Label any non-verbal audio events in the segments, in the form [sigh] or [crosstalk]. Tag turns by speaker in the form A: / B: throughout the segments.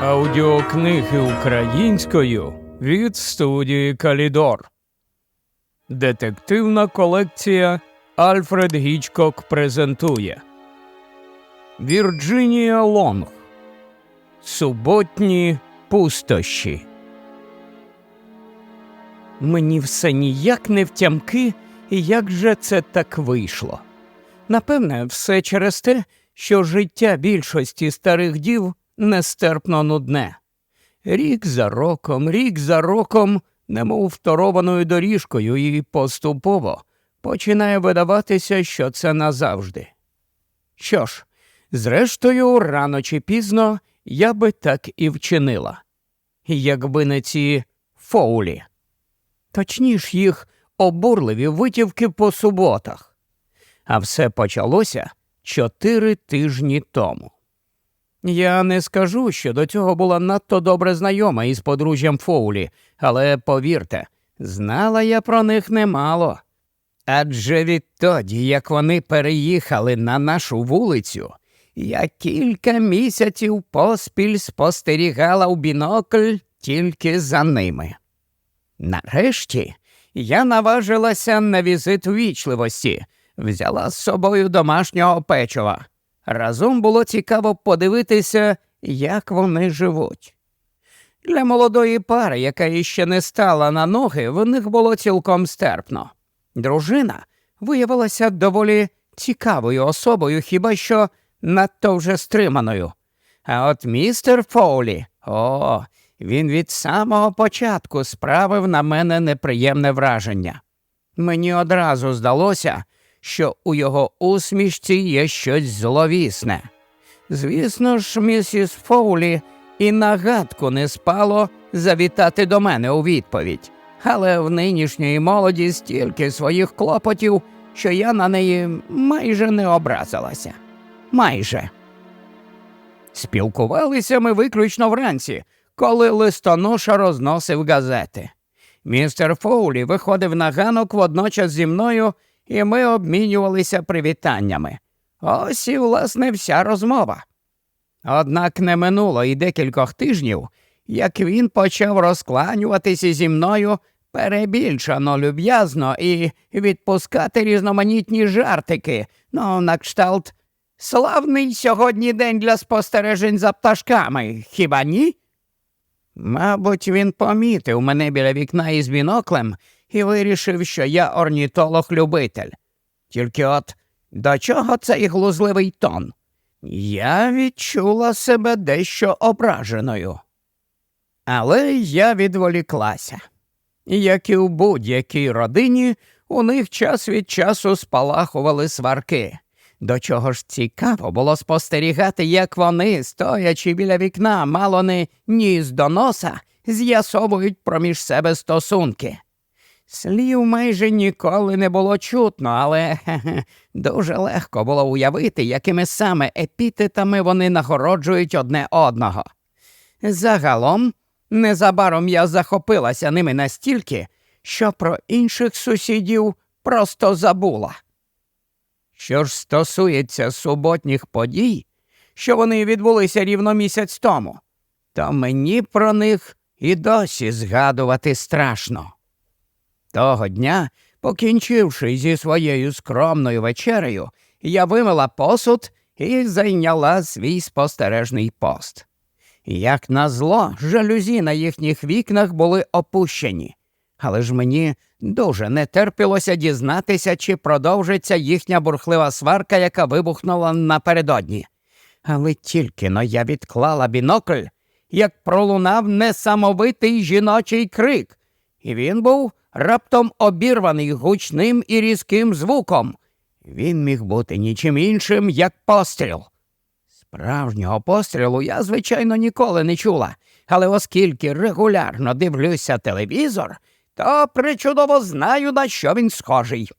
A: Аудіокниги українською від студії Калідор. Детективна колекція Альфред Гічкок презентує Вірджинія Лонг. Суботні пустощі. Мені все ніяк не втямки, як же це так вийшло. Напевне, все через те, що життя більшості старих дів нестерпно нудне. Рік за роком, рік за роком, немов второваною доріжкою, і поступово починає видаватися, що це назавжди. Що ж, зрештою, рано чи пізно я би так і вчинила, якби не ці фоулі, точніш їх обурливі витівки по суботах. А все почалося чотири тижні тому. Я не скажу, що до цього була надто добре знайома із подружжям Фоулі, але повірте, знала я про них немало. Адже відтоді, як вони переїхали на нашу вулицю, я кілька місяців поспіль спостерігала у бінокль тільки за ними. Нарешті я наважилася на візит вічливості, взяла з собою домашнього печива. Разом було цікаво подивитися, як вони живуть. Для молодої пари, яка іще не стала на ноги, в них було цілком стерпно. Дружина виявилася доволі цікавою особою, хіба що надто вже стриманою. А от містер Фоулі, о, він від самого початку справив на мене неприємне враження. Мені одразу здалося, що у його усмішці є щось зловісне. Звісно ж, місіс Фоулі і нагадку не спало завітати до мене у відповідь, але в нинішньої молоді стільки своїх клопотів, що я на неї майже не образилася. Майже. Спілкувалися ми виключно вранці, коли листоноша розносив газети. Містер Фоулі виходив на ганок водночас зі мною і ми обмінювалися привітаннями. Ось і, власне, вся розмова. Однак не минуло і декількох тижнів, як він почав розкланюватися зі мною перебільшано люб'язно і відпускати різноманітні жартики, ну, на кшталт Славний сьогодні день для спостережень за пташками, хіба ні? Мабуть, він помітив мене біля вікна із біноклем і вирішив, що я орнітолог-любитель. Тільки от до чого цей глузливий тон? Я відчула себе дещо ображеною. Але я відволіклася. Як і в будь-якій родині, у них час від часу спалахували сварки. До чого ж цікаво було спостерігати, як вони, стоячи біля вікна, мало не ніс до носа, з'ясовують проміж себе стосунки. Слів майже ніколи не було чутно, але хе [laughs] -хе, дуже легко було уявити, якими саме епітетами вони нагороджують одне одного. Загалом, незабаром я захопилася ними настільки, що про інших сусідів просто забула. Що ж стосується суботніх подій, що вони відбулися рівно місяць тому, то мені про них і досі згадувати страшно. Того дня, покінчивши зі своєю скромною вечерею, я вимила посуд і зайняла свій спостережний пост. Як назло, жалюзі на їхніх вікнах були опущені, але ж мені дуже не терпілося дізнатися, чи продовжиться їхня бурхлива сварка, яка вибухнула напередодні. Але тільки но я відклала бінокль, як пролунав несамовитий жіночий крик, і він був раптом обірваний гучним і різким звуком. Він міг бути нічим іншим, як постріл. Справжнього пострілу я, звичайно, ніколи не чула, але оскільки регулярно дивлюся телевізор, то причудово знаю, на що він схожий.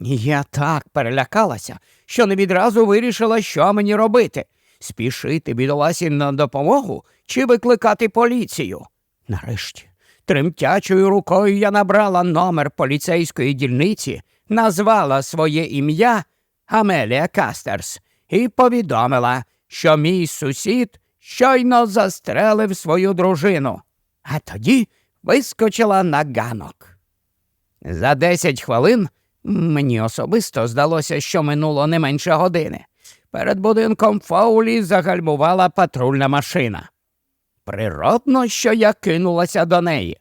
A: Я так перелякалася, що не відразу вирішила, що мені робити спішити бідоласі на допомогу чи викликати поліцію. Нарешті, тремтячою рукою я набрала номер поліцейської дільниці, назвала своє ім'я Амелія Кастерс і повідомила, що мій сусід щойно застрелив свою дружину, а тоді вискочила на ганок. За десять хвилин мені особисто здалося, що минуло не менше години. Перед будинком Фаулі загальмувала патрульна машина. Природно, що я кинулася до неї.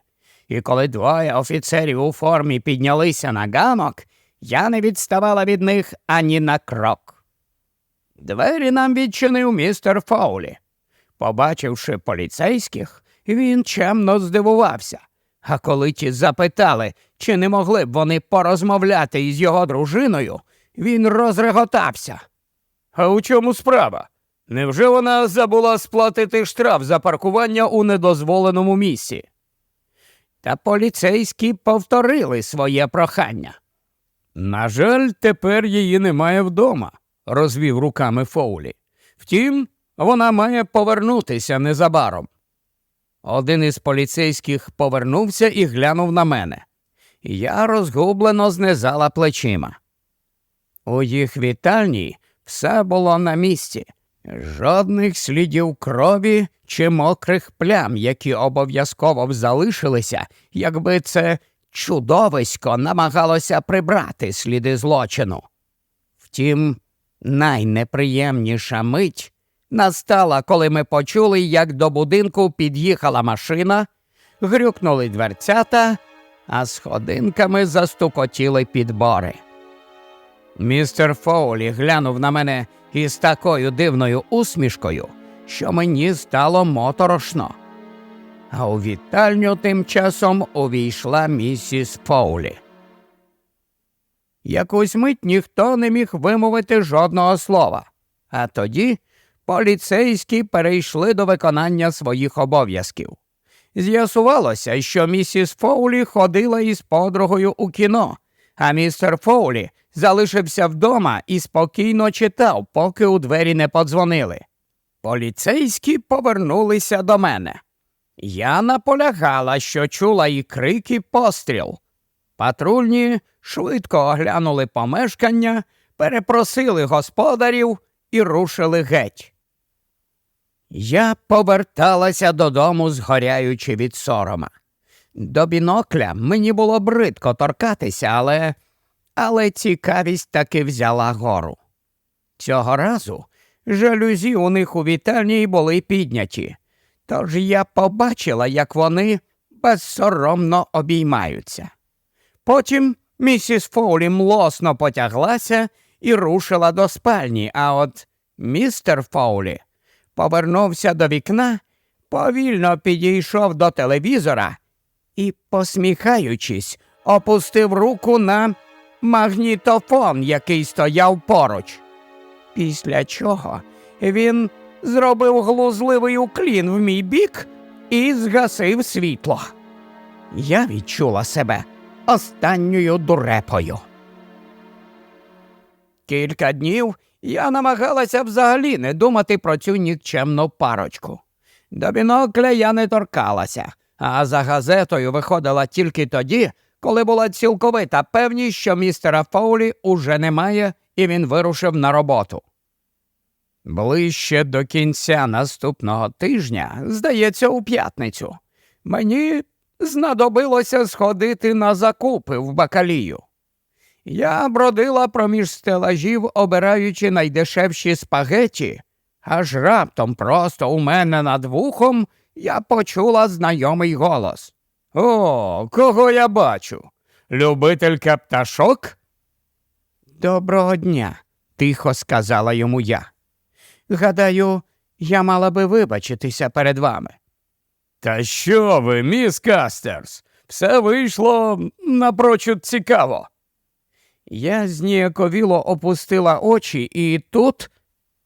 A: І коли двоє офіцерів у формі піднялися на ганок, я не відставала від них ані на крок. Двері нам відчинив містер Фаулі. Побачивши поліцейських, він чемно здивувався. А коли ті запитали, чи не могли б вони порозмовляти із його дружиною, він розреготався. А у чому справа? Невже вона забула сплатити штраф за паркування у недозволеному місці? Та поліцейські повторили своє прохання. На жаль, тепер її немає вдома, розвів руками Фоулі. Втім, вона має повернутися незабаром. Один із поліцейських повернувся і глянув на мене. Я розгублено знизала плечима. У їх вітальні все було на місці, жодних слідів крові чи мокрих плям, які обов'язково б залишилися, якби це чудовисько намагалося прибрати сліди злочину. Втім, найнеприємніша мить настала, коли ми почули, як до будинку під'їхала машина, грюкнули дверцята, а сходинками застукотіли підбори. Містер Фоулі глянув на мене із такою дивною усмішкою, що мені стало моторошно. А у вітальню тим часом увійшла місіс Фоулі. Якусь мить ніхто не міг вимовити жодного слова, а тоді поліцейські перейшли до виконання своїх обов'язків. З'ясувалося, що місіс Фоулі ходила із подругою у кіно, а містер Фоулі залишився вдома і спокійно читав, поки у двері не подзвонили. Поліцейські повернулися до мене. Я наполягала, що чула і крики постріл. Патрульні швидко оглянули помешкання, перепросили господарів і рушили геть. Я поверталася додому, згоряючи від сорома. До бінокля мені було бридко торкатися, але але цікавість таки взяла гору. Цього разу жалюзі у них у вітальні були підняті, тож я побачила, як вони безсоромно обіймаються. Потім місіс Фоулі млосно потяглася і рушила до спальні, а от містер Фоулі повернувся до вікна, повільно підійшов до телевізора і, посміхаючись, опустив руку на магнітофон, який стояв поруч. Після чого він зробив глузливий уклін в мій бік і згасив світло. Я відчула себе останньою дурепою. Кілька днів я намагалася взагалі не думати про цю нікчемну парочку. До бінокля я не торкалася, а за газетою виходила тільки тоді, коли була цілковита певність, що містера Фоулі уже немає, і він вирушив на роботу. Ближче до кінця наступного тижня, здається, у п'ятницю, мені знадобилося сходити на закупи в бакалію. Я бродила проміж стелажів, обираючи найдешевші спагеті, аж раптом просто у мене над вухом я почула знайомий голос. О, кого я бачу? Любителька пташок? Доброго дня, тихо сказала йому я. Гадаю, я мала би вибачитися перед вами. Та що ви, міс Кастерс? Все вийшло напрочуд цікаво. Я зніяковіло опустила очі, і тут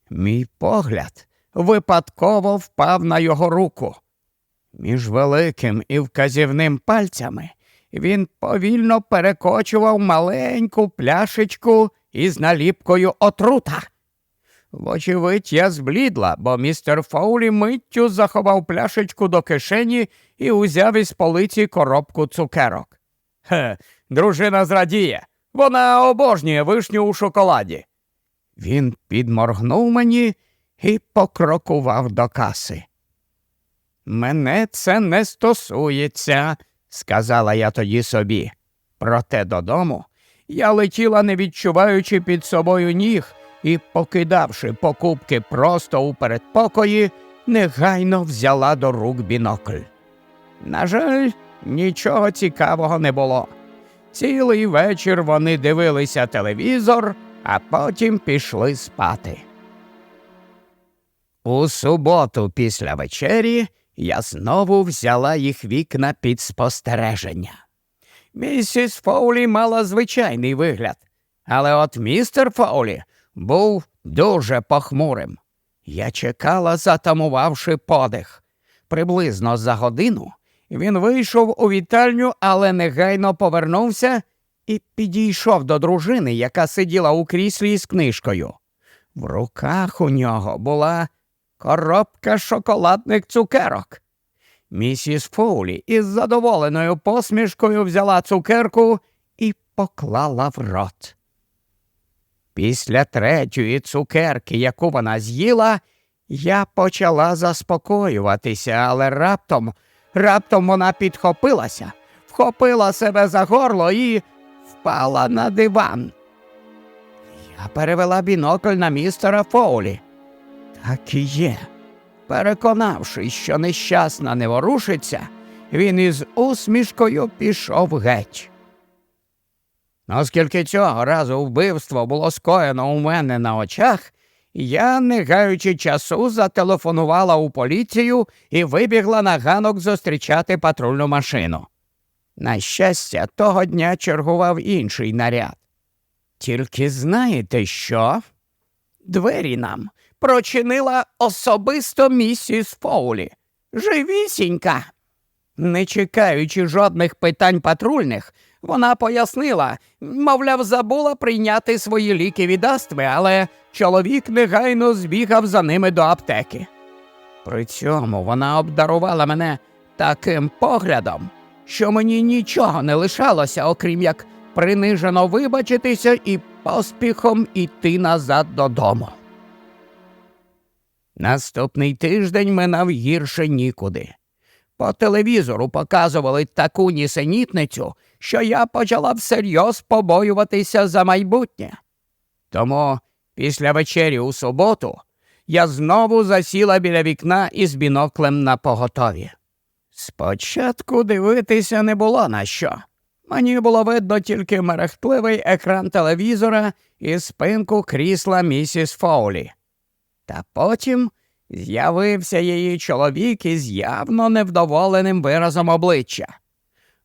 A: мій погляд випадково впав на його руку. Між великим і вказівним пальцями він повільно перекочував маленьку пляшечку із наліпкою отрута. Вочевидь, я зблідла, бо містер Фаулі миттю заховав пляшечку до кишені і узяв із полиці коробку цукерок. Хе, дружина зрадіє. Вона обожнює вишню у шоколаді. Він підморгнув мені і покрокував до каси. Мене це не стосується, сказала я тоді собі. Проте додому я летіла, не відчуваючи під собою ніг, і, покидавши покупки просто у передпокої, негайно взяла до рук бінокль. На жаль, нічого цікавого не було. Цілий вечір вони дивилися телевізор, а потім пішли спати. У суботу після вечері я знову взяла їх вікна під спостереження. Місіс Фоулі мала звичайний вигляд, але от містер Фоулі був дуже похмурим. Я чекала, затамувавши подих. Приблизно за годину він вийшов у вітальню, але негайно повернувся і підійшов до дружини, яка сиділа у кріслі з книжкою. В руках у нього була коробка шоколадних цукерок. Місіс Фоулі із задоволеною посмішкою взяла цукерку і поклала в рот. Після третьої цукерки, яку вона з'їла, я почала заспокоюватися, але раптом, раптом вона підхопилася, вхопила себе за горло і впала на диван. Я перевела бінокль на містера Фоулі. Так і є. Переконавшись, що нещасна не ворушиться, він із усмішкою пішов геть. Оскільки цього разу вбивство було скоєно у мене на очах, я, не гаючи часу, зателефонувала у поліцію і вибігла на ганок зустрічати патрульну машину. На щастя, того дня чергував інший наряд. Тільки знаєте що? Двері нам прочинила особисто місіс Фоулі. Живісінька. Не чекаючи жодних питань патрульних, вона пояснила, мовляв, забула прийняти свої ліки від астми, але чоловік негайно збігав за ними до аптеки. При цьому вона обдарувала мене таким поглядом, що мені нічого не лишалося, окрім як принижено вибачитися і поспіхом іти назад додому. Наступний тиждень минав гірше нікуди. По телевізору показували таку нісенітницю, що я почала всерйоз побоюватися за майбутнє. Тому після вечері у суботу я знову засіла біля вікна із біноклем на поготові. Спочатку дивитися не було на що. Мені було видно тільки мерехтливий екран телевізора і спинку крісла місіс Фоулі. Та потім з'явився її чоловік із явно невдоволеним виразом обличчя.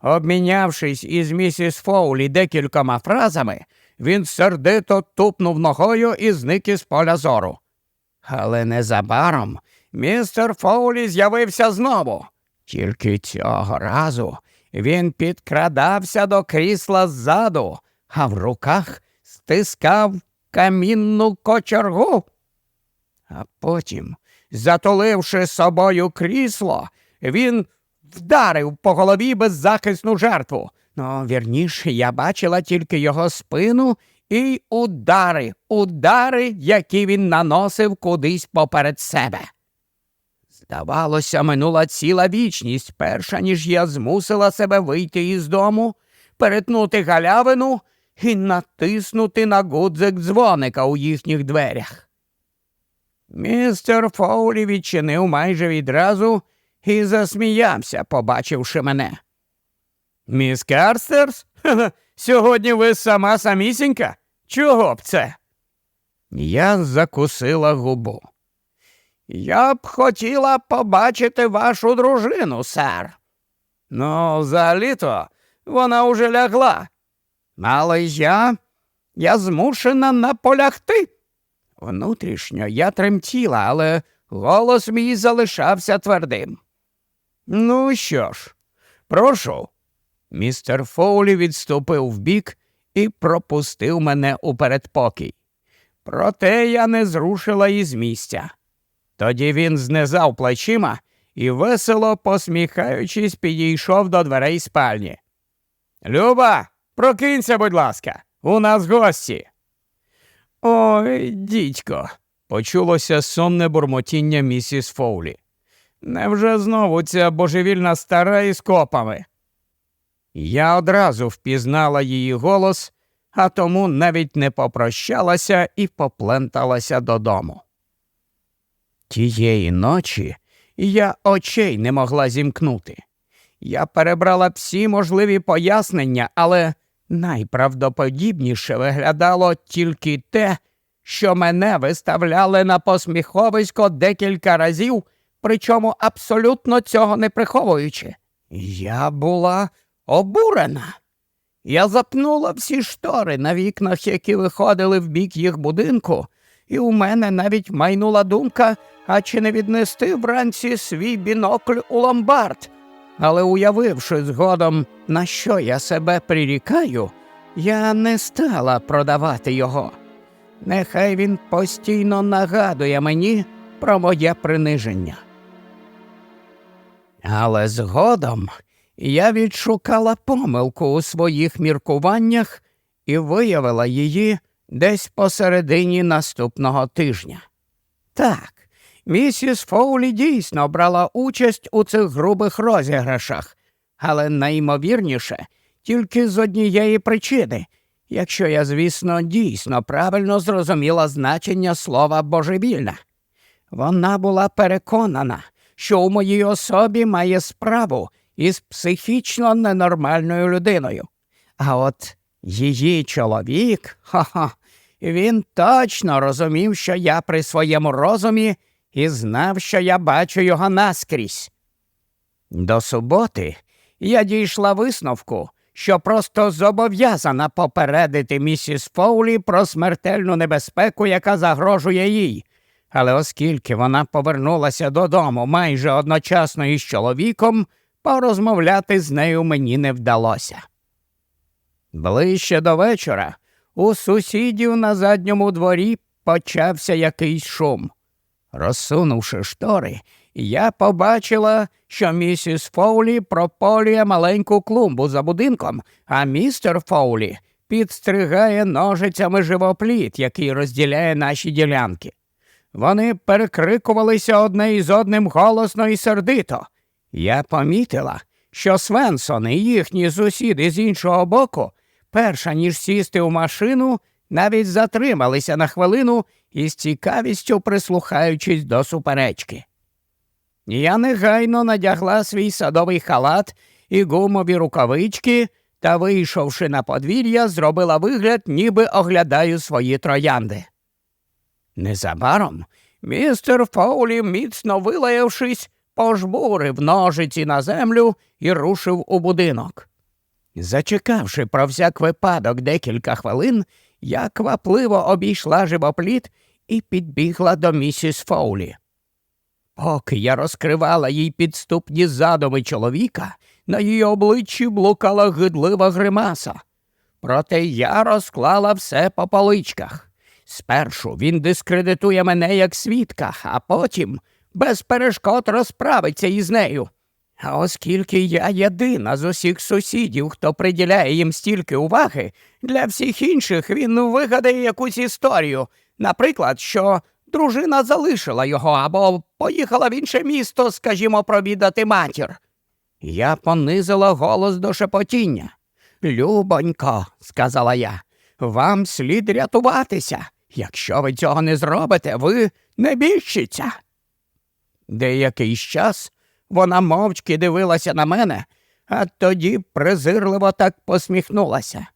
A: Обмінявшись із місіс Фоулі декількома фразами, він сердито тупнув ногою і зник із поля зору. Але незабаром містер Фоулі з'явився знову. Тільки цього разу він підкрадався до крісла ззаду, а в руках стискав камінну кочергу. А потім, затуливши собою крісло, він вдарив по голові беззахисну жертву. Ну, вірніше, я бачила тільки його спину і удари, удари, які він наносив кудись поперед себе. Здавалося, минула ціла вічність, перша ніж я змусила себе вийти із дому, перетнути галявину і натиснути на гудзик дзвоника у їхніх дверях. Містер Фоулі відчинив майже відразу і засміявся, побачивши мене. Міс Карстерс? Сьогодні ви сама самісінька? Чого б це? Я закусила губу. Я б хотіла побачити вашу дружину, сер. Ну, взагалі-то вона уже лягла. Але я я змушена наполягти. Внутрішньо я тремтіла, але голос мій залишався твердим. Ну що ж, прошу. Містер Фоулі відступив вбік і пропустив мене у передпокій. Проте я не зрушила із місця. Тоді він знизав плечима і, весело посміхаючись, підійшов до дверей спальні. Люба, прокинься, будь ласка, у нас гості. Ой, дідько, почулося сонне бурмотіння місіс Фоулі. Невже знову ця божевільна стара із копами? Я одразу впізнала її голос, а тому навіть не попрощалася і попленталася додому. Тієї ночі я очей не могла зімкнути. Я перебрала всі можливі пояснення, але найправдоподібніше виглядало тільки те, що мене виставляли на посміховисько декілька разів, причому абсолютно цього не приховуючи. Я була обурена. Я запнула всі штори на вікнах, які виходили в бік їх будинку, і у мене навіть майнула думка, а чи не віднести вранці свій бінокль у ломбард. Але уявивши згодом, на що я себе прирікаю, я не стала продавати його. Нехай він постійно нагадує мені про моє приниження. Але згодом я відшукала помилку у своїх міркуваннях і виявила її десь посередині наступного тижня. Так, місіс Фоулі дійсно брала участь у цих грубих розіграшах, але найімовірніше тільки з однієї причини, якщо я, звісно, дійсно правильно зрозуміла значення слова божевільна. Вона була переконана, що у моїй особі має справу із психічно ненормальною людиною. А от її чоловік, [laughs] ха-ха, він точно розумів, що я при своєму розумі і знав, що я бачу його наскрізь. До суботи я дійшла висновку, що просто зобов'язана попередити місіс Фоулі про смертельну небезпеку, яка загрожує їй. Але оскільки вона повернулася додому майже одночасно із чоловіком, порозмовляти з нею мені не вдалося. Ближче до вечора у сусідів на задньому дворі почався якийсь шум. Розсунувши штори, я побачила, що місіс Фоулі прополює маленьку клумбу за будинком, а містер Фоулі підстригає ножицями живопліт, який розділяє наші ділянки. Вони перекрикувалися одне із одним голосно і сердито. Я помітила, що Свенсон і їхні сусіди з іншого боку, перша ніж сісти у машину, навіть затрималися на хвилину із цікавістю прислухаючись до суперечки. Я негайно надягла свій садовий халат і гумові рукавички та, вийшовши на подвір'я, зробила вигляд, ніби оглядаю свої троянди. Незабаром містер Фоулі, міцно вилаявшись, пожбурив ножиці на землю і рушив у будинок. Зачекавши про всяк випадок декілька хвилин, я квапливо обійшла живопліт і підбігла до місіс Фоулі. Поки я розкривала їй підступні задуми чоловіка, на її обличчі блукала гидлива гримаса. Проте я розклала все по поличках. Спершу він дискредитує мене як свідка, а потім без перешкод розправиться із нею. А оскільки я єдина з усіх сусідів, хто приділяє їм стільки уваги, для всіх інших він вигадає якусь історію, наприклад, що дружина залишила його або поїхала в інше місто, скажімо, провідати матір. Я понизила голос до шепотіння. Любонько, сказала я, вам слід рятуватися. Якщо ви цього не зробите, ви не більшіться. Деякий час вона мовчки дивилася на мене, а тоді презирливо так посміхнулася.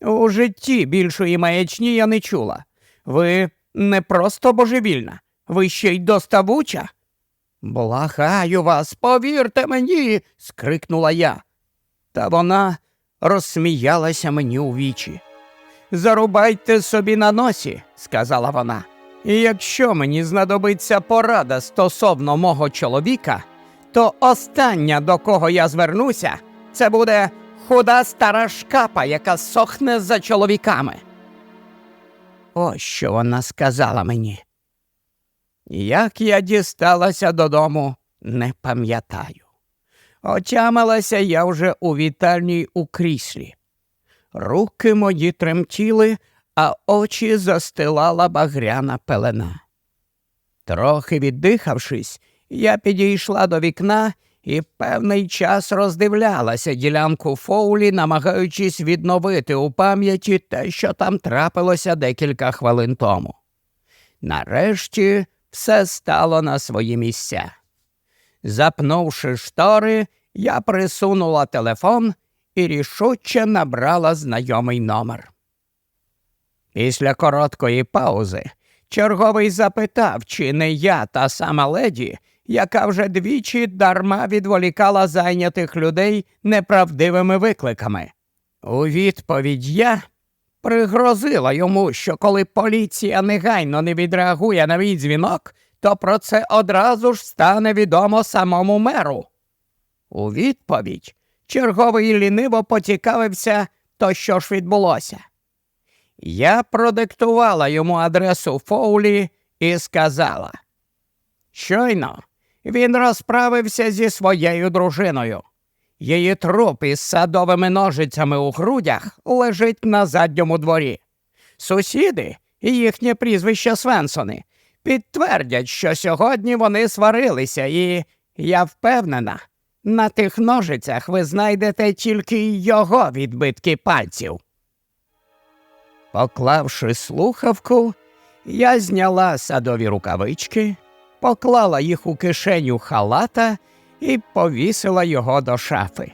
A: У житті більшої маячні я не чула. Ви не просто божевільна, ви ще й доставуча. Благаю вас, повірте мені, скрикнула я. Та вона розсміялася мені у вічі. Зарубайте собі на носі, сказала вона. І якщо мені знадобиться порада стосовно мого чоловіка, то остання, до кого я звернуся, це буде худа стара шкапа, яка сохне за чоловіками. Ось що вона сказала мені. Як я дісталася додому, не пам'ятаю. Отямилася я вже у вітальній у кріслі. Руки мої тремтіли, а очі застилала багряна пелена. Трохи віддихавшись, я підійшла до вікна і певний час роздивлялася ділянку Фоулі, намагаючись відновити у пам'яті те, що там трапилося декілька хвилин тому. Нарешті все стало на свої місця. Запнувши штори, я присунула телефон і рішуче набрала знайомий номер. Після короткої паузи черговий запитав, чи не я та сама леді, яка вже двічі дарма відволікала зайнятих людей неправдивими викликами. У відповідь я пригрозила йому, що коли поліція негайно не відреагує на мій дзвінок, то про це одразу ж стане відомо самому меру. У відповідь черговий ліниво поцікавився, то що ж відбулося. Я продиктувала йому адресу Фоулі і сказала. Щойно він розправився зі своєю дружиною. Її труп із садовими ножицями у грудях лежить на задньому дворі. Сусіди і їхнє прізвище Свенсони підтвердять, що сьогодні вони сварилися, і я впевнена, на тих ножицях ви знайдете тільки його відбитки пальців. Поклавши слухавку, я зняла садові рукавички, поклала їх у кишеню халата і повісила його до шафи.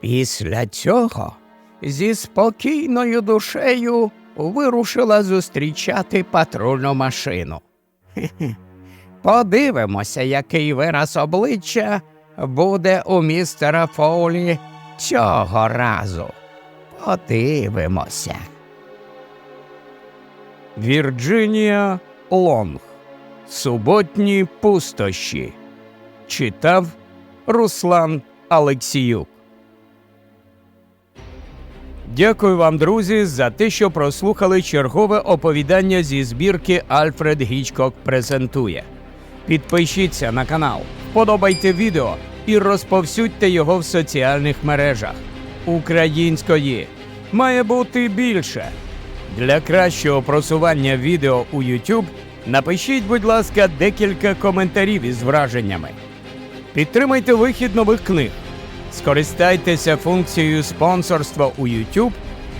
A: Після цього зі спокійною душею вирушила зустрічати патрульну машину. Подивимося, який вираз обличчя буде у містера Фоулі цього разу. Подивимося. Вірджинія Лонг. Суботні пустощі. Читав Руслан Алексіюк. Дякую вам, друзі, за те, що прослухали чергове оповідання зі збірки Альфред Гічкок презентує. Підпишіться на канал, подобайте відео і розповсюдьте його в соціальних мережах. Української має бути більше. Для кращого просування відео у YouTube напишіть, будь ласка, декілька коментарів із враженнями. Підтримайте вихід нових книг. Скористайтеся функцією спонсорства у YouTube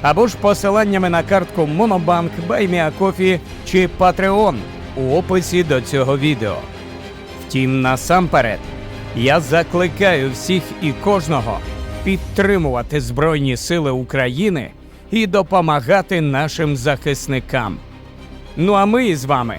A: або ж посиланнями на картку Monobank, BuyMeACoffee чи Patreon у описі до цього відео. Втім, насамперед, я закликаю всіх і кожного підтримувати Збройні Сили України і допомагати нашим захисникам. Ну а ми з вами